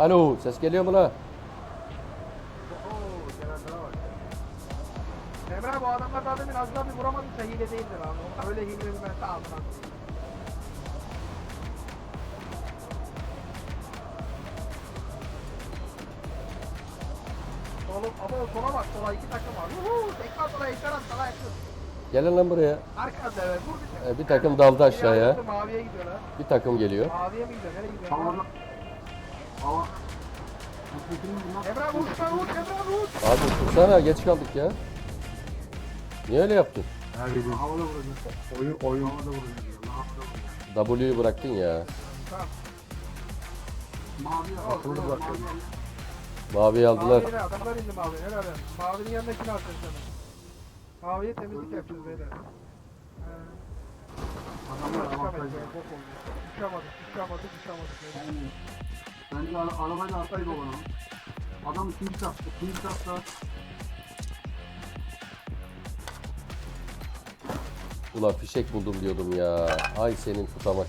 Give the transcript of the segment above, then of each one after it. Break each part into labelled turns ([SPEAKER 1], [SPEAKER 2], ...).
[SPEAKER 1] Alo ses geliyor mu la?
[SPEAKER 2] Emre bu adamlar daha demin az daha bir vuramadıysa hile değildir abi. Onlar öyle hile sağ altından. Oğlum ama o sona bak sola iki takım var. Uhu tekrar sola ekran at sola yakın.
[SPEAKER 1] Gelin lan buraya.
[SPEAKER 2] Arkanda evet vur bir şey.
[SPEAKER 1] E, bir takım daldı aşağıya.
[SPEAKER 2] Maviye gidiyorlar.
[SPEAKER 1] Bir takım geliyor.
[SPEAKER 2] Maviye mi gidiyor? Nereye gidiyor?
[SPEAKER 3] Havada. Bunlar.
[SPEAKER 2] Emre vur sen vur Emre vur.
[SPEAKER 1] Abi tutsana geç kaldık ya. Niye öyle yaptın?
[SPEAKER 3] Havada vuracak. Oyun, oyun. Havada vuracak.
[SPEAKER 1] W'yu bıraktın ya.
[SPEAKER 3] Mavi
[SPEAKER 2] Akıllı
[SPEAKER 3] mavi-
[SPEAKER 2] bırakıyor.
[SPEAKER 3] mavi-
[SPEAKER 1] aldılar.
[SPEAKER 2] Maviye adamlar indi maviye helal olsun. Mavinin kim arkadaşlar? Maviye temizlik yapacağız beyler.
[SPEAKER 3] Adamlar avantajlı.
[SPEAKER 2] Uçamadık, uçamadık, uçamadık.
[SPEAKER 3] Bence ara, arabayla atsaydı o bana. Adam ikinci katta. ikinci katta.
[SPEAKER 1] Ulan fişek buldum diyordum ya. Ay senin tutamak.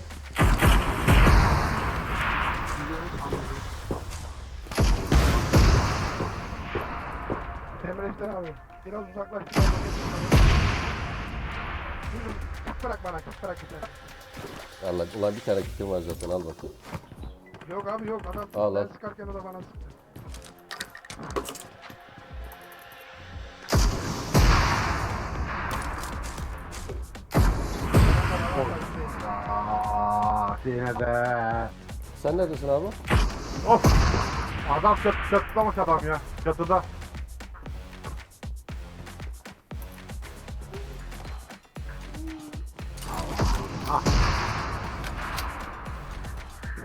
[SPEAKER 2] Emre işte abi. Biraz uzaklaş. Bırak bana, bırak bir tane.
[SPEAKER 1] Allah, ulan bir tane kitim var zaten al bakayım.
[SPEAKER 2] Yok abi yok adam.
[SPEAKER 1] Al,
[SPEAKER 2] ben
[SPEAKER 1] al.
[SPEAKER 2] sıkarken o da bana sıktı.
[SPEAKER 4] Aa, yine de.
[SPEAKER 1] Sen neredesin abi?
[SPEAKER 4] Of! Adam çat, çatılamış adam ya. Çatıda.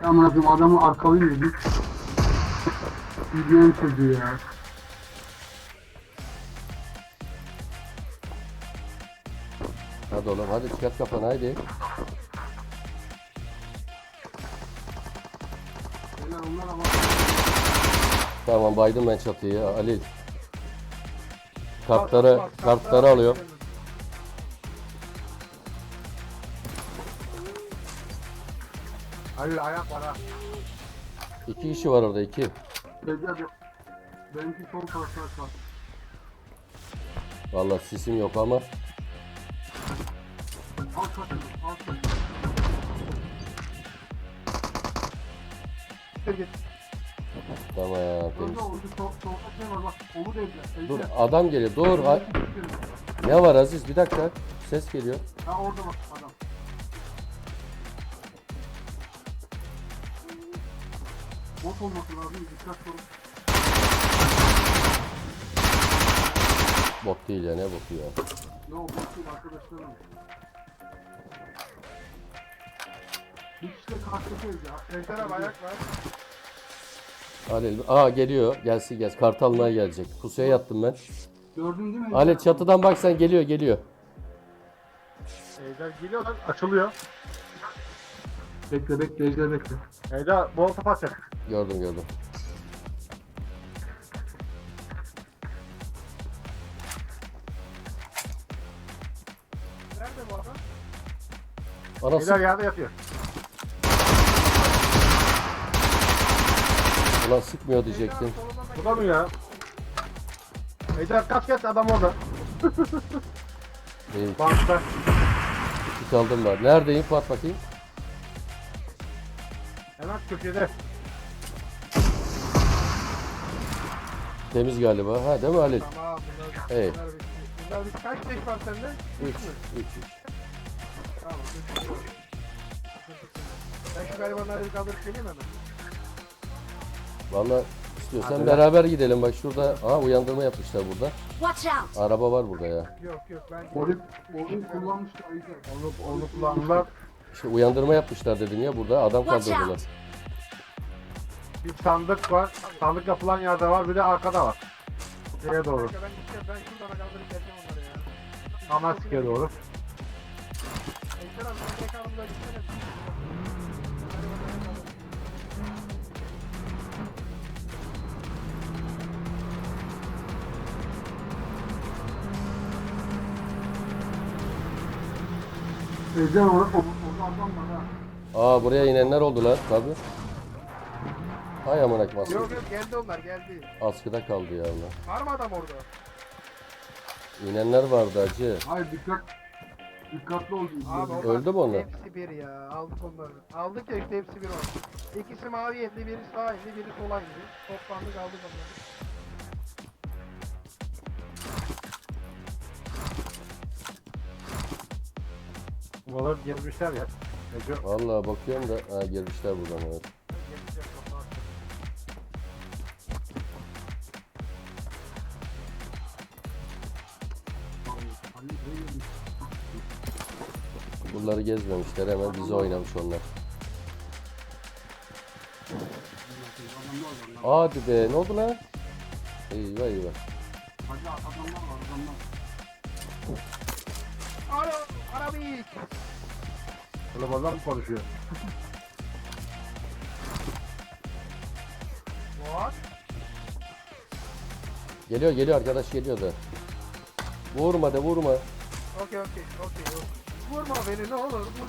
[SPEAKER 3] Amına koyayım adamı arkalayayım dedik. Videonun çocuğu ya.
[SPEAKER 1] Hadi oğlum hadi çıkart kafanı haydi.
[SPEAKER 3] Beyler.
[SPEAKER 1] Tamam baydım ben çatıyı Ali. Kartları, kartları alıyor.
[SPEAKER 4] Hayır ayak var ha.
[SPEAKER 1] İki kişi var orada iki.
[SPEAKER 3] Benimki sol tarafta kal.
[SPEAKER 1] Vallahi sisim yok ama.
[SPEAKER 3] Alt katı. Alt katı.
[SPEAKER 2] Git.
[SPEAKER 1] Tamam temiz.
[SPEAKER 3] Orada oldu. Sol, solda şey var bak. Onu da evde.
[SPEAKER 1] Dur
[SPEAKER 3] Evde.
[SPEAKER 1] adam geliyor dur. Ha- Ne var Aziz bir dakika. Ses geliyor.
[SPEAKER 3] Ha orada bak Bot olması lazım. Dikkat sorun.
[SPEAKER 1] Bot değil ya ne botu ya.
[SPEAKER 3] Yo bot değil arkadaşlarım. Bir kişi de karşıdaki evde.
[SPEAKER 2] Ejder abi ayak var.
[SPEAKER 1] Halil aa geliyor. Gelsin gel. Kart almaya gelecek. Pusuya yattım ben.
[SPEAKER 3] Gördün değil mi?
[SPEAKER 1] Halil çatıdan bak sen geliyor geliyor.
[SPEAKER 4] Ejder geliyor lan açılıyor.
[SPEAKER 3] Bekle bekle Ejder bekle.
[SPEAKER 4] Ejder bol kapat çek.
[SPEAKER 1] Gördüm gördüm.
[SPEAKER 2] Nerede bu adam?
[SPEAKER 1] Anası
[SPEAKER 4] Ejder yerde yatıyor.
[SPEAKER 1] ulan sıkmıyor diyecektin.
[SPEAKER 4] Burada mı ya? Ejder kaç kaç adam orada.
[SPEAKER 1] Değil.
[SPEAKER 4] Bankta.
[SPEAKER 1] Kit aldım ben. Neredeyim Fuat bakayım.
[SPEAKER 4] Hemen köşede.
[SPEAKER 1] Temiz galiba. Ha değil mi Halil?
[SPEAKER 2] Tamam bunlar
[SPEAKER 1] Evet.
[SPEAKER 2] bunlar bitti. Bunlar bitti. Kaç leş var sende?
[SPEAKER 1] 3 3 3.
[SPEAKER 2] Tamam. üç. Ben şu garibanları bir kaldırıp geleyim hemen.
[SPEAKER 1] Valla istiyorsan
[SPEAKER 4] Hadi lan.
[SPEAKER 1] beraber gidelim. Bak şurada aha uyandırma yapmışlar burada.
[SPEAKER 5] Watch out!
[SPEAKER 1] Araba var burada ya.
[SPEAKER 2] Yok yok ben
[SPEAKER 3] oyun kullanmıştı Ejder.
[SPEAKER 4] Onu, onu kullandılar.
[SPEAKER 1] İşte uyandırma yapmışlar dedim ya burada. Adam
[SPEAKER 5] Watch
[SPEAKER 1] kaldırdılar.
[SPEAKER 5] out.
[SPEAKER 4] Bir sandık var. Sandık yapılan yerde var. Bir de arkada var. Şeye doğru.
[SPEAKER 2] Ben gideceğim ben kaldırıp geleceğim onları ya.
[SPEAKER 4] Amaska'ya doğru.
[SPEAKER 2] Ejder abi gitsene.
[SPEAKER 3] Ejder.
[SPEAKER 1] Aa buraya inenler oldu lan tabi. Hay amına koyayım
[SPEAKER 2] Yok
[SPEAKER 1] askı-
[SPEAKER 2] yok geldi onlar geldi.
[SPEAKER 1] askıda kaldı ya Allah.
[SPEAKER 2] Var mı adam orada?
[SPEAKER 1] İnenler vardı acı.
[SPEAKER 3] Hayır dikkat. Dikkatli ol.
[SPEAKER 2] Abi onlar
[SPEAKER 1] Öldü mü onlar?
[SPEAKER 2] Hepsi bir ya. Aldık onları. Aldık ya işte hepsi bir oldu. İkisi mavi indi, biri sağ indi, biri sola indi. Toplandık aldık onları.
[SPEAKER 4] Bunları gezmişler ya. Ece
[SPEAKER 1] Vallahi bakıyorum da ha, girmişler buradan evet. Bunları gezmemişler hemen bizi oynamış onlar. Hadi be ne oldu lan? Eyvah eyvah.
[SPEAKER 3] Hadi adamlar var adamlar.
[SPEAKER 2] Alo, Arabik.
[SPEAKER 4] Kılıbazlar mı konuşuyor?
[SPEAKER 2] What?
[SPEAKER 1] Geliyor geliyor arkadaş geliyor da. Vurma de vurma.
[SPEAKER 2] Okey okey okey. okey. Vurma beni ne olur vurma.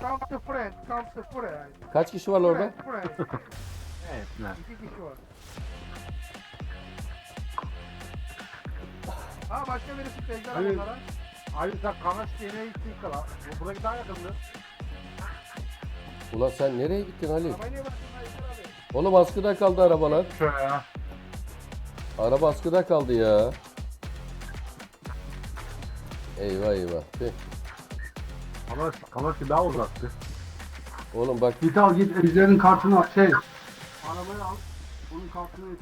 [SPEAKER 2] Come to friend, come to friend.
[SPEAKER 1] Kaç kişi var orada?
[SPEAKER 2] Friend, friend.
[SPEAKER 4] Evet. Ne?
[SPEAKER 2] İki kişi var. Ha başka birisi tezler
[SPEAKER 4] Hayır.
[SPEAKER 2] onlara.
[SPEAKER 4] Ali sen Kanaş yemeğe gittin kala. Bu buradaki daha yakındı.
[SPEAKER 1] Ulan sen nereye gittin Ali?
[SPEAKER 2] Niye lan?
[SPEAKER 1] Oğlum askıda kaldı arabalar.
[SPEAKER 4] Şöyle ya.
[SPEAKER 1] Araba askıda kaldı ya. Eyvah eyvah. Tüh.
[SPEAKER 4] Kanaş, Kanaş daha uzaktı.
[SPEAKER 1] Oğlum bak
[SPEAKER 3] Git al git bizlerin kartını al şey. Arabayı al. Onun kartını et.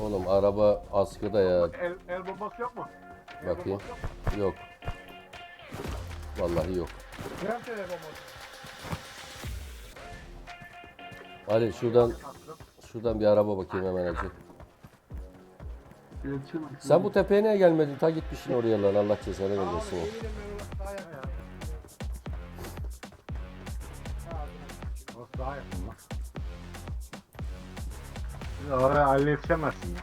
[SPEAKER 1] oğlum araba askıda ya.
[SPEAKER 4] El, el bombası yok mu? El
[SPEAKER 1] Bakayım.
[SPEAKER 4] bombası yok.
[SPEAKER 1] Vallahi yok.
[SPEAKER 2] Krem telefon var.
[SPEAKER 1] Ali şuradan şuradan bir araba bakayım hemen acı.
[SPEAKER 3] İletişim.
[SPEAKER 1] Sen bu tepeye niye gelmedin? Ta gitmişsin oraya lan Allah cezanı vermesin. ya.
[SPEAKER 2] ederim daha yakın. Ha,
[SPEAKER 4] Orası daha yakın lan. Biz oraya Ali yetişemezsin ya.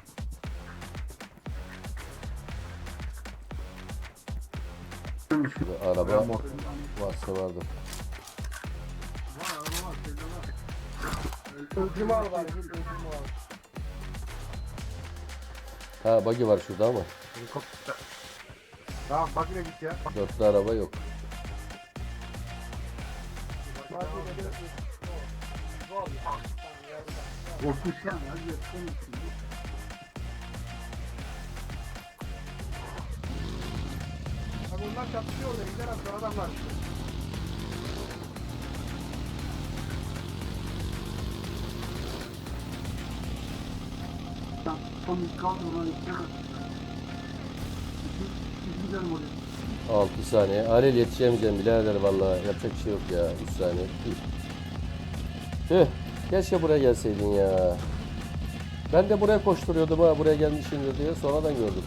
[SPEAKER 1] Bir araba
[SPEAKER 4] Ben motor-
[SPEAKER 1] varsa vardır.
[SPEAKER 2] Öcümü al bari öcümü al.
[SPEAKER 1] Ha buggy var şurada ama.
[SPEAKER 4] Helikopter. Tamam bak yine git ya.
[SPEAKER 1] Dörtlü araba yok.
[SPEAKER 3] Korkmuşlar. Hadi yapsana.
[SPEAKER 2] Bak onlar çatışıyor orada. Son adamlar.
[SPEAKER 3] Sen son ilk kal ona yetişemez. Biz gidelim oraya.
[SPEAKER 1] 6 saniye. Halil yetişemeyeceğim birader vallahi. Yapacak şey yok ya. 3 saniye. Tüh. Keşke buraya gelseydin ya. Ben de buraya koşturuyordum ha. Buraya gelmişsindir diye. Sonradan gördüm.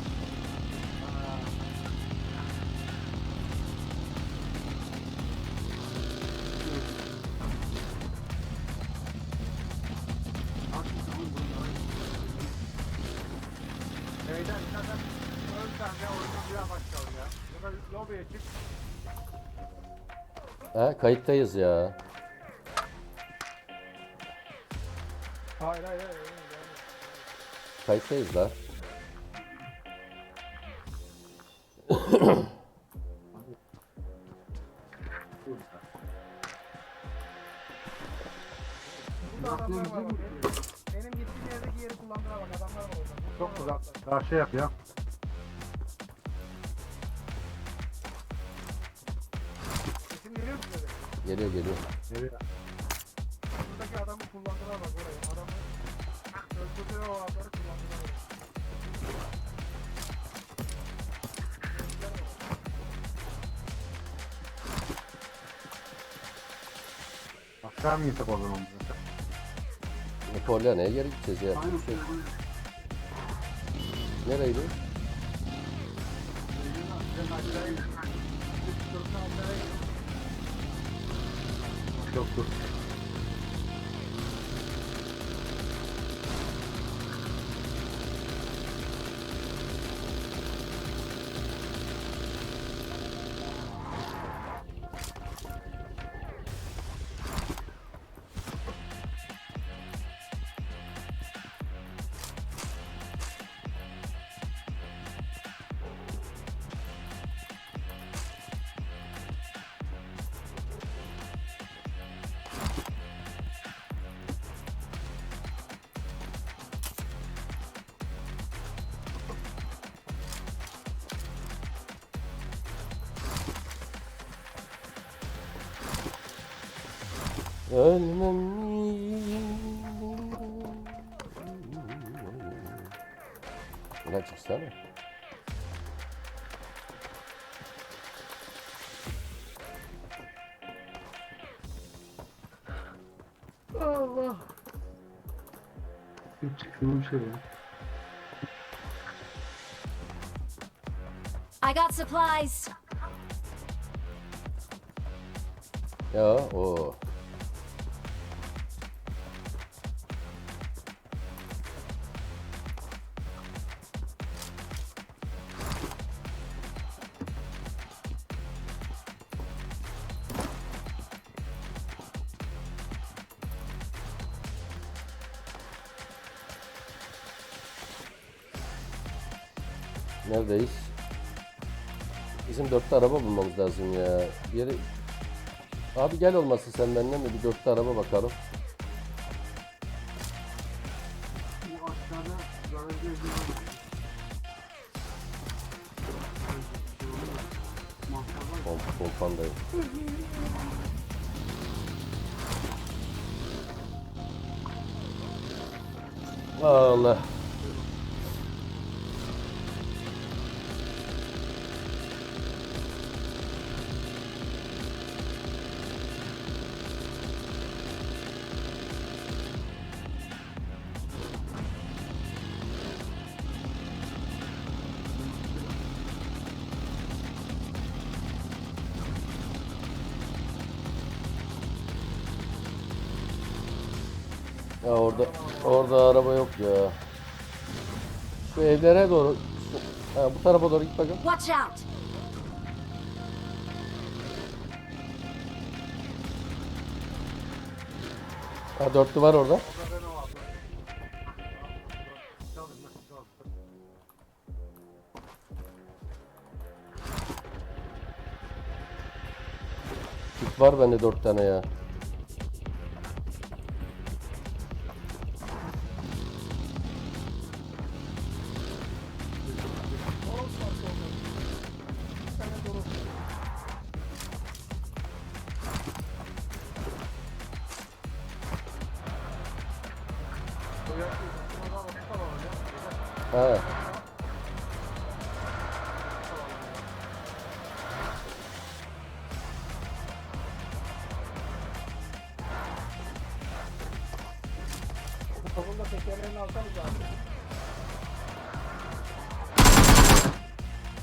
[SPEAKER 4] Şeyden zaten ön sahne oyunu bir başlayalım ya. Ya da lobiye çık.
[SPEAKER 1] Ha kayıttayız ya.
[SPEAKER 2] Hayır hayır hayır. hayır.
[SPEAKER 1] Kayıttayız da.
[SPEAKER 4] Şey yap ya.
[SPEAKER 2] Sesim geliyor mu size?
[SPEAKER 1] Geliyor geliyor.
[SPEAKER 4] Nereye?
[SPEAKER 2] Buradaki adamı kullandılar bak orayı. Adamı öldürdüler o adamı kullandılar.
[SPEAKER 4] Aşağı mı gitsek o zaman?
[SPEAKER 1] Napolyon'a geri gideceğiz ya.
[SPEAKER 3] Aynen.
[SPEAKER 1] Nereydi?
[SPEAKER 4] Yok dur.
[SPEAKER 1] Ölmem Ulan çıksana.
[SPEAKER 3] Hiç bir şey ya.
[SPEAKER 5] I got supplies.
[SPEAKER 1] Ya o. Oh. Neredeyiz? Bizim dörtte araba bulmamız lazım ya. Bir Yeri... Abi gel olmasın sen benimle mi? Bir dörtte araba bakalım. Ya orada orada araba yok ya. Şu evlere doğru ha, bu tarafa doğru git bakalım.
[SPEAKER 5] Watch out.
[SPEAKER 1] Ha dörtlü var orada. Kit var bende dört tane ya. Ha.
[SPEAKER 2] Topun da tekerlerini alsanız abi.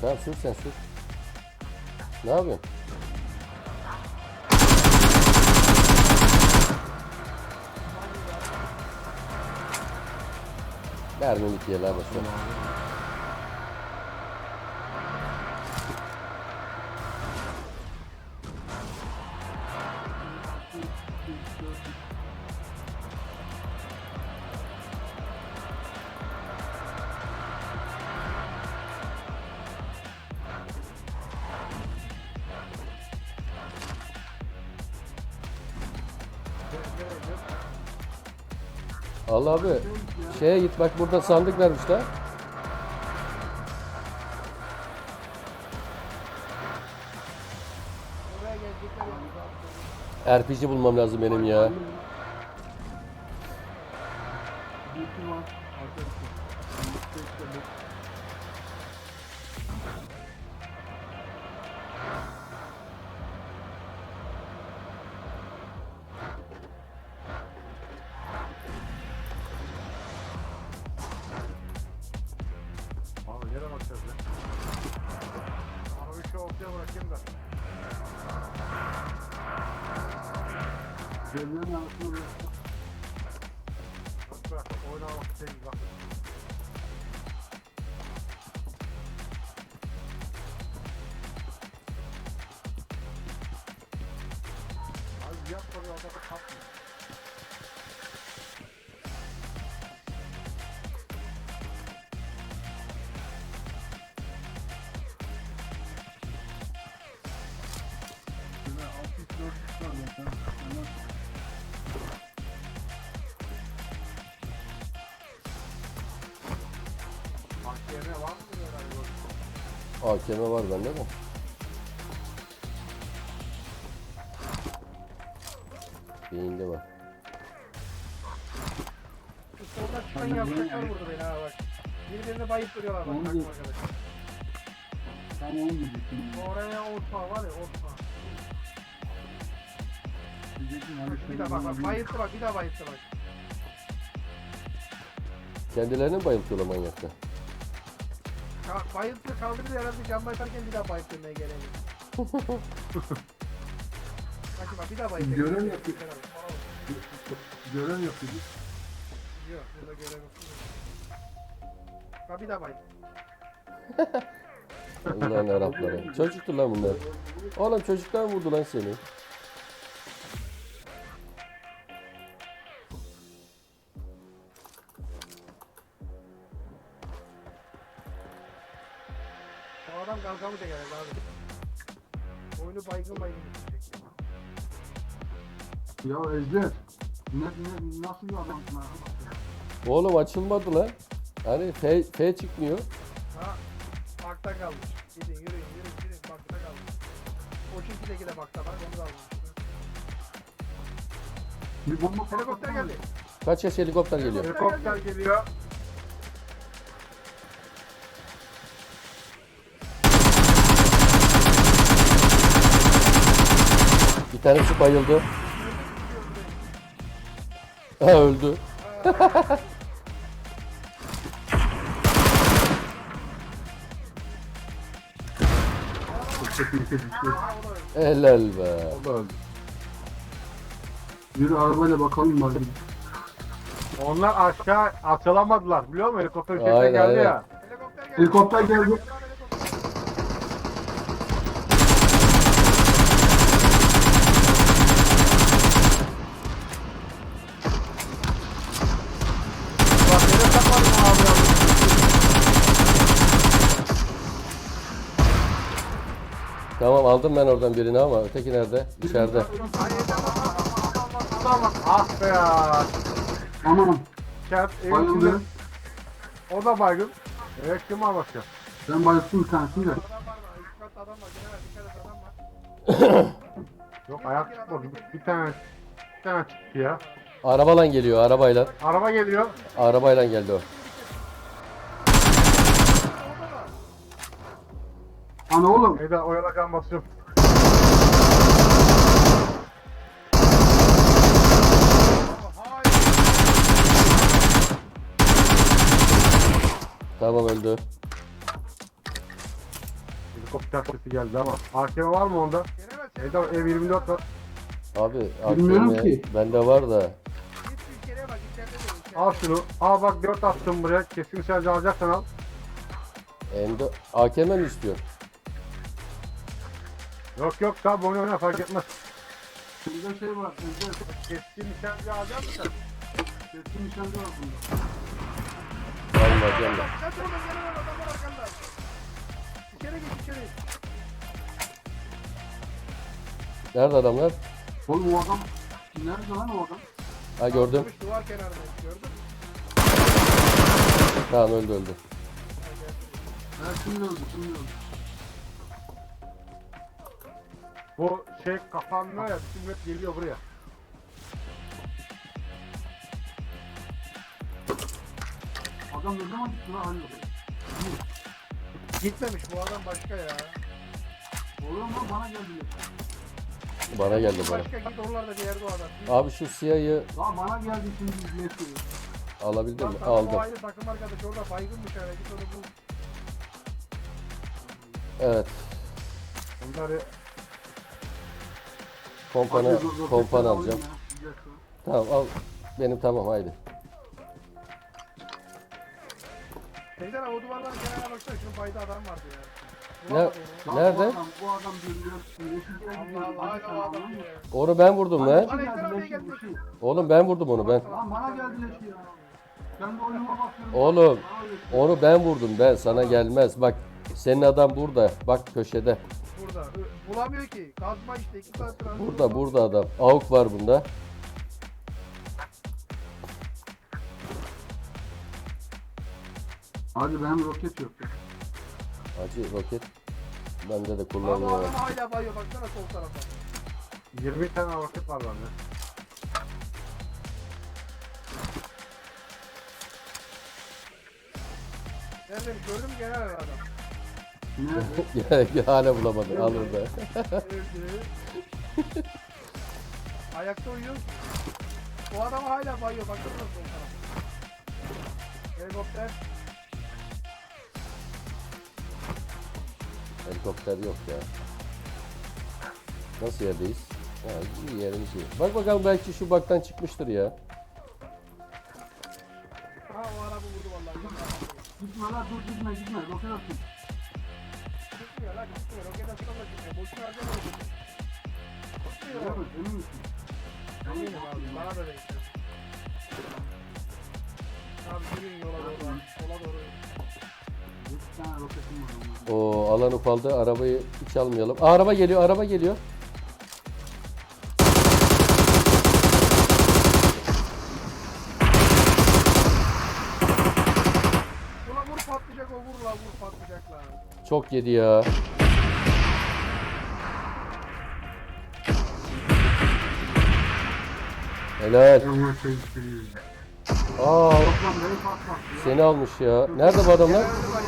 [SPEAKER 1] Tamam sür sen sür. Ne yapıyorsun? Mermi bitiyor la boşver. Allah abi şeye git bak burada sandık
[SPEAKER 2] yalnız abi.
[SPEAKER 1] RPG bulmam lazım benim ya.
[SPEAKER 3] Devlerin arasında bıraktık.
[SPEAKER 4] Bak bırak. Oynamak için bak.
[SPEAKER 1] AKM var bende de. Beyinde var.
[SPEAKER 2] Şu solda çıkan yavşaklar vurdu beni ha bak. Birbirini bayıp duruyorlar bak takım
[SPEAKER 3] da-
[SPEAKER 2] arkadaş.
[SPEAKER 3] Tam onu.
[SPEAKER 2] Oraya orta var ya orta. Bak, bir daha bak bak bayılttı bak bir daha bayılttı bak.
[SPEAKER 1] Kendilerini mi bayıltıyorlar manyaklar?
[SPEAKER 2] Ka- bayılttı kaldırdı herhalde cam yaparken bir daha bayılttırmaya geleyim. bak bak bir daha bayılttı.
[SPEAKER 3] Görev yapıyor. Görev yapıyorduk.
[SPEAKER 2] Yok burada görev yok. Bak bir daha bayılttı.
[SPEAKER 1] Allah'ın Arapları. Çocuktu lan bunlar. Oğlum çocuklar mı vurdu lan seni?
[SPEAKER 2] Adam kalkamı da geldi abi. Oyunu baygın baygın bitirecek.
[SPEAKER 3] Ya Ejder. Ne, ne, nasıl bir adamsın ha?
[SPEAKER 1] Oğlum açılmadı lan. Hani F, F çıkmıyor.
[SPEAKER 2] Ha bakta kalmış. Gidin yürüyün yürüyün yürüyün bakta kalmış. O çünkü de bakta var onu da almış.
[SPEAKER 3] Bir bomba
[SPEAKER 2] Helikopter geldi.
[SPEAKER 1] Kaç yaş helikopter geliyor?
[SPEAKER 4] Helikopter geliyor.
[SPEAKER 1] Tanesi bayıldı. Ha öldü. Helal be.
[SPEAKER 3] Yürü arabayla bakalım bari.
[SPEAKER 4] Onlar aşağı atılamadılar biliyor musun? Helikopter
[SPEAKER 1] Aynen,
[SPEAKER 4] şeklinde geldi
[SPEAKER 1] aynen.
[SPEAKER 4] ya.
[SPEAKER 2] Helikopter geldi.
[SPEAKER 1] Aldım ben oradan birini ama öteki nerede? İçeride.
[SPEAKER 4] Tamam. Ah be ya.
[SPEAKER 3] Aman.
[SPEAKER 4] Kent evin
[SPEAKER 3] Bayıldı.
[SPEAKER 4] O da baygın. Evet kim var başka?
[SPEAKER 3] Ben bayılttım bir tanesini de.
[SPEAKER 2] Adam var. Dikkat et adam var.
[SPEAKER 4] Yok ayak çıkmadı. Bir, bir tane bir tane çıktı ya.
[SPEAKER 1] Arabayla geliyor arabayla.
[SPEAKER 4] Araba geliyor.
[SPEAKER 1] Arabayla geldi o.
[SPEAKER 3] Ana oğlum.
[SPEAKER 4] Eda oyala kalmasın.
[SPEAKER 2] Hayır.
[SPEAKER 1] Tamam öldü.
[SPEAKER 4] Helikopter sesi geldi ama. AKM var mı onda? Eda ev 24 var.
[SPEAKER 1] Abi
[SPEAKER 3] Bilmiyorum
[SPEAKER 1] AKM
[SPEAKER 3] ki.
[SPEAKER 1] bende var da.
[SPEAKER 2] Git bir içeriye bak. içeride de içeride.
[SPEAKER 4] Al şunu. Al bak 4 attım buraya. Kesin şarjı alacaksan al.
[SPEAKER 1] Endo AKM mi istiyor?
[SPEAKER 4] Yok yok tabi oyna oyna fark etmez.
[SPEAKER 3] Burada şey var. Ejder.
[SPEAKER 4] Keskin nişancı alacak mısın?
[SPEAKER 3] Keskin nişancı var bunda.
[SPEAKER 1] Almayacağım ben.
[SPEAKER 2] Kaç oğlum gelemez adam var arkanda. İçeri git içeri.
[SPEAKER 1] Nerede adamlar?
[SPEAKER 3] Oğlum o adam. Nerede lan o adam?
[SPEAKER 1] Ha gördüm.
[SPEAKER 2] Duvar kenarında gördün mü?
[SPEAKER 1] Tamam öldü öldü.
[SPEAKER 3] Ha şimdi öldü şimdi öldü.
[SPEAKER 4] Bu şey kapanmıyor ya. Bütün hep geliyor buraya.
[SPEAKER 3] Adam ne zaman gitti lan Halil?
[SPEAKER 2] Gitmemiş bu adam başka ya.
[SPEAKER 3] Oğlum lan bana geldi.
[SPEAKER 1] Bana geldi bana.
[SPEAKER 2] Başka git oralarda bir yerde o adam.
[SPEAKER 1] Abi şu siyahı
[SPEAKER 3] Lan bana geldi şimdi izletiyor.
[SPEAKER 1] alabildin
[SPEAKER 2] Lan
[SPEAKER 1] mi? Aldım.
[SPEAKER 2] Ayrı takım arkadaş orada baygınmış hala git onu bul.
[SPEAKER 1] Evet.
[SPEAKER 4] Bunları
[SPEAKER 1] Kompana,
[SPEAKER 3] Hadi, ro-
[SPEAKER 1] kompan
[SPEAKER 3] roketleri
[SPEAKER 1] alacağım. Tamam al. Benim tamam haydi.
[SPEAKER 2] Abi o duvarların kenarına baksana şunun bayda adam vardı ya.
[SPEAKER 1] Ne- Nerede?
[SPEAKER 3] Bu adam.
[SPEAKER 1] Onu ben vurdum lan. Oğlum ben vurdum onu ben.
[SPEAKER 3] Bana geldi ya. Ben de oyunuma bakıyorum.
[SPEAKER 1] Oğlum onu ben vurdum ben sana gelmez. Bak senin adam burada. Bak köşede
[SPEAKER 2] burada. Bulamıyor ki. Kazma işte. İki saattir arıyorum.
[SPEAKER 1] Burada burada adam. Avuk var bunda.
[SPEAKER 3] Abi benim roket yok. ya.
[SPEAKER 1] Acı roket. Bende de
[SPEAKER 2] Ama bu adam hala bayıyor. Baksana sol tarafa.
[SPEAKER 4] 20 tane roket var bende.
[SPEAKER 2] Nereden gördüm genel adam.
[SPEAKER 3] Ne?
[SPEAKER 1] Hala bulamadım. Al orada.
[SPEAKER 2] Ayakta uyuyor. O adam hala bayıyor. Bakın nasıl o taraf. Helikopter.
[SPEAKER 1] Helikopter yok ya. Nasıl yerdeyiz? Ha, iyi yerimiz iyi. Bak bakalım belki şu baktan çıkmıştır ya.
[SPEAKER 2] Ha o araba vurdu vallahi.
[SPEAKER 3] Gitme lan dur gitme gitme. Roket atın. Roketim var onların.
[SPEAKER 1] O alan ufaldı. Arabayı hiç almayalım. Aa, araba geliyor, araba geliyor.
[SPEAKER 2] Ulan vur patlayacak o vur lan vur patlayacak lan.
[SPEAKER 1] Çok yedi ya. Helal. Aa,
[SPEAKER 3] Toplam beni patlat.
[SPEAKER 1] seni almış ya. Nerede bu adamlar?
[SPEAKER 2] Nerede var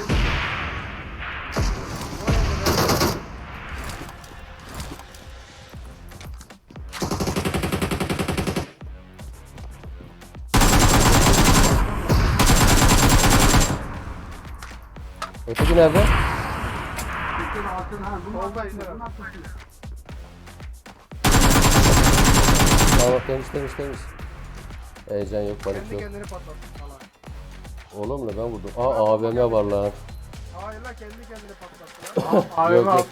[SPEAKER 3] bunu
[SPEAKER 2] abi.
[SPEAKER 3] atın.
[SPEAKER 1] Tamam temiz temiz temiz. Heyecan yok, panik yok.
[SPEAKER 2] kendini patlattı falan.
[SPEAKER 1] Oğlum ne ben vurdum. Aa AVM var lan.
[SPEAKER 2] Hayır lan kendi kendini patlattı lan.
[SPEAKER 4] Abi
[SPEAKER 1] Yok,
[SPEAKER 4] bak.
[SPEAKER 1] yok.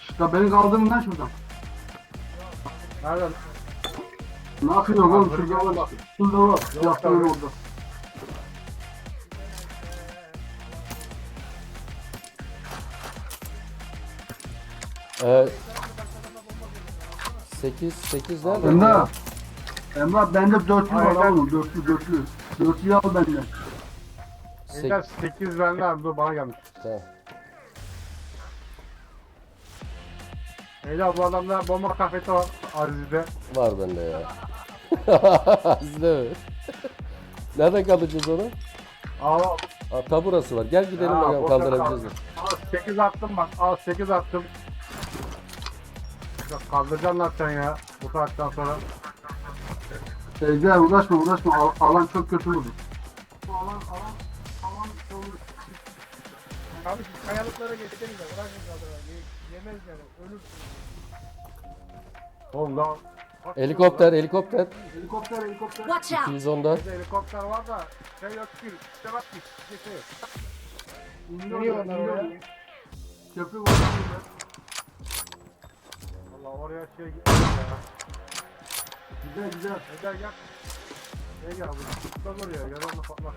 [SPEAKER 3] Şurada beni kaldırın lan şuradan.
[SPEAKER 4] Nereden?
[SPEAKER 3] Ne yapıyorsun oğlum? Şurada var. Şurada var. Yaptığın
[SPEAKER 4] tabii.
[SPEAKER 3] orada.
[SPEAKER 1] Ee, 8 8 nerede?
[SPEAKER 3] Emrah. Emrah bende dörtlü var
[SPEAKER 4] Aynen.
[SPEAKER 3] oğlum. Dörtlü dörtlü. Dörtlüyü al benden.
[SPEAKER 4] Ender 8 bende abi dur bana gelmiş.
[SPEAKER 1] Tamam.
[SPEAKER 4] Eyla bu adamda bomba kafesi var Azize'de.
[SPEAKER 1] Var bende ya. Sizde mi? Nereden kaldıracağız onu? Aa, taburası var. Gel gidelim
[SPEAKER 4] Ya,
[SPEAKER 1] bakalım kaldırabileceğiz mi?
[SPEAKER 4] al 8 attım bak al 8 attım. Kaldıracaksın lan sen ya bu saatten sonra.
[SPEAKER 3] Ejder uğraşma uğraşma. Al- alan çok kötü. Bu alan alan alan olur.
[SPEAKER 2] Abi siz kayalıklara geçseniz de bırakın kaldıra. Ye- Yemez yani ölürsünüz.
[SPEAKER 4] Oğlum lan.
[SPEAKER 1] Helikopter, helikopter.
[SPEAKER 3] Helikopter helikopter.
[SPEAKER 5] Watch out!
[SPEAKER 1] 210'da.
[SPEAKER 4] Bir de helikopter var da şey yok ki. İşte bak ki. Şey yok.
[SPEAKER 3] İniyor,
[SPEAKER 2] onlar oraya.
[SPEAKER 3] Köprü var.
[SPEAKER 4] Valla oraya şey gidiyor ya.
[SPEAKER 3] Güzel güzel.
[SPEAKER 4] Eder gel. Şey gel bu. Tuttan oraya gel onu patla.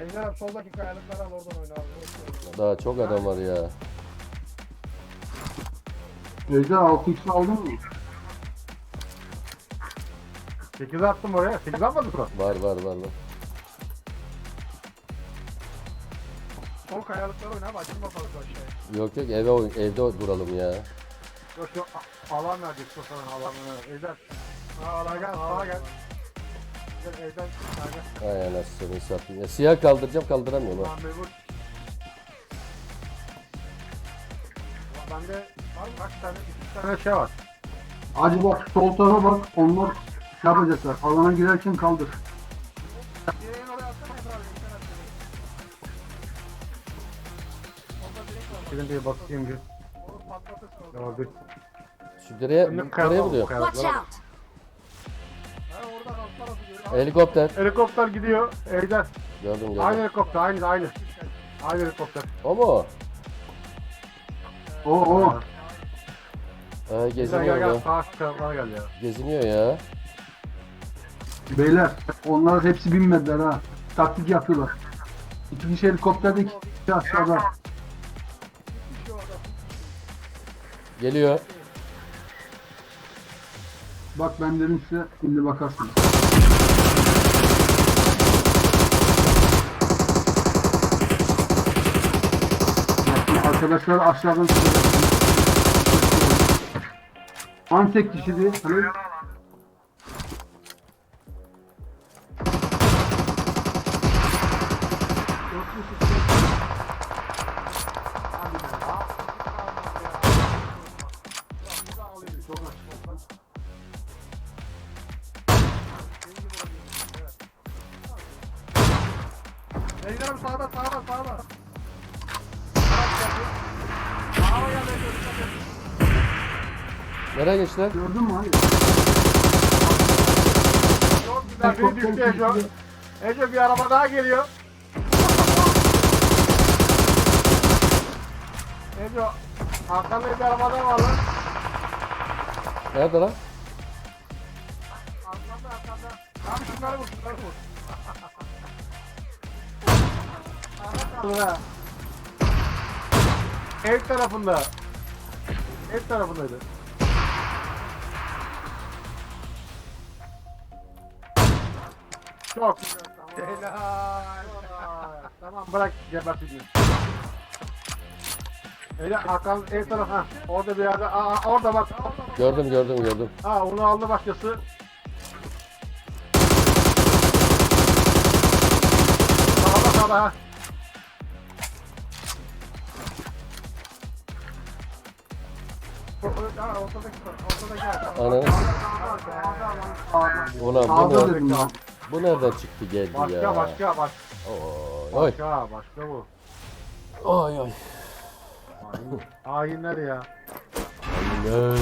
[SPEAKER 2] Ejder abi soldaki kayalıkları al oradan oyna abi.
[SPEAKER 1] Daha çok adam var ya.
[SPEAKER 3] Ejder 6x aldın mı?
[SPEAKER 4] 8 attım oraya. 8 atmadın mı?
[SPEAKER 1] Var var var var.
[SPEAKER 2] Sol kayalıkları oyna abi açılma fazla aşağıya.
[SPEAKER 1] Yok yok eve oyn- evde duralım ya.
[SPEAKER 4] Yok şu a- alan verecek o sana alanı. Eder. Ha alan gel sağa gel. Gel evden sağa gel.
[SPEAKER 1] Ay anasını satayım. Ya, siyah kaldıracağım kaldıramıyorum ha.
[SPEAKER 4] Tamam memur. Bende var mı? Kaç tane? İki tane şey var.
[SPEAKER 3] Hacı bak sol tarafa bak. Onlar şey yapacaklar. Alana girerken kaldır.
[SPEAKER 4] Gidin bir bakayım bir. Ya bir.
[SPEAKER 1] Şu direğe,
[SPEAKER 4] Önlük
[SPEAKER 1] buluyor.
[SPEAKER 5] Watch out!
[SPEAKER 1] Helikopter.
[SPEAKER 4] Helikopter gidiyor. Ejder.
[SPEAKER 1] Gördüm
[SPEAKER 4] Aynı
[SPEAKER 1] gördüm.
[SPEAKER 4] helikopter. Aynı aynı. Aynı helikopter.
[SPEAKER 1] O mu?
[SPEAKER 3] O o.
[SPEAKER 1] Ee,
[SPEAKER 4] Gel
[SPEAKER 1] geziniyor
[SPEAKER 4] gel gel.
[SPEAKER 1] orada.
[SPEAKER 4] Sağ tarafına gel ya.
[SPEAKER 1] Geziniyor ya.
[SPEAKER 3] Beyler onlar hepsi binmediler ha. Taktik yapıyorlar. İki kişi helikopterde iki kişi aşağıda.
[SPEAKER 1] Geliyor.
[SPEAKER 3] Bak ben dedim size şimdi bakarsınız. Bak, Arkadaşlar aşağıdan An tek kişiydi.
[SPEAKER 1] Nereye geçtiler?
[SPEAKER 3] Gördün mü hani?
[SPEAKER 2] Çok güzel biri düştü Ece. Ece bir araba daha geliyor. Ece arkanda bir araba daha var lan.
[SPEAKER 1] Nerede lan?
[SPEAKER 2] Arkanda arkanda. Abi şunları vur şunları vur.
[SPEAKER 4] Ev tarafında. Ev tarafındaydı. Çok güzel. Tamam.
[SPEAKER 2] Helal.
[SPEAKER 4] Tamam bırak geberteceğim. Öyle arkan ev tarafı. Ha, orada bir yerde. Aa, orada bak.
[SPEAKER 1] Gördüm gördüm gördüm.
[SPEAKER 4] Ha onu aldı başkası. Sağda sağda ha.
[SPEAKER 2] Ha, ortadaki ortadaki.
[SPEAKER 1] Ananı. Ulan bu,
[SPEAKER 3] Sağda
[SPEAKER 1] ne,
[SPEAKER 3] dedim lan.
[SPEAKER 1] Bu nereden çıktı geldi
[SPEAKER 4] Başka
[SPEAKER 1] ya?
[SPEAKER 4] başka baş,
[SPEAKER 1] Oy oy.
[SPEAKER 4] başka başka bu.
[SPEAKER 1] Oy oy.
[SPEAKER 4] Hain- Hainler ya.
[SPEAKER 1] Aynen.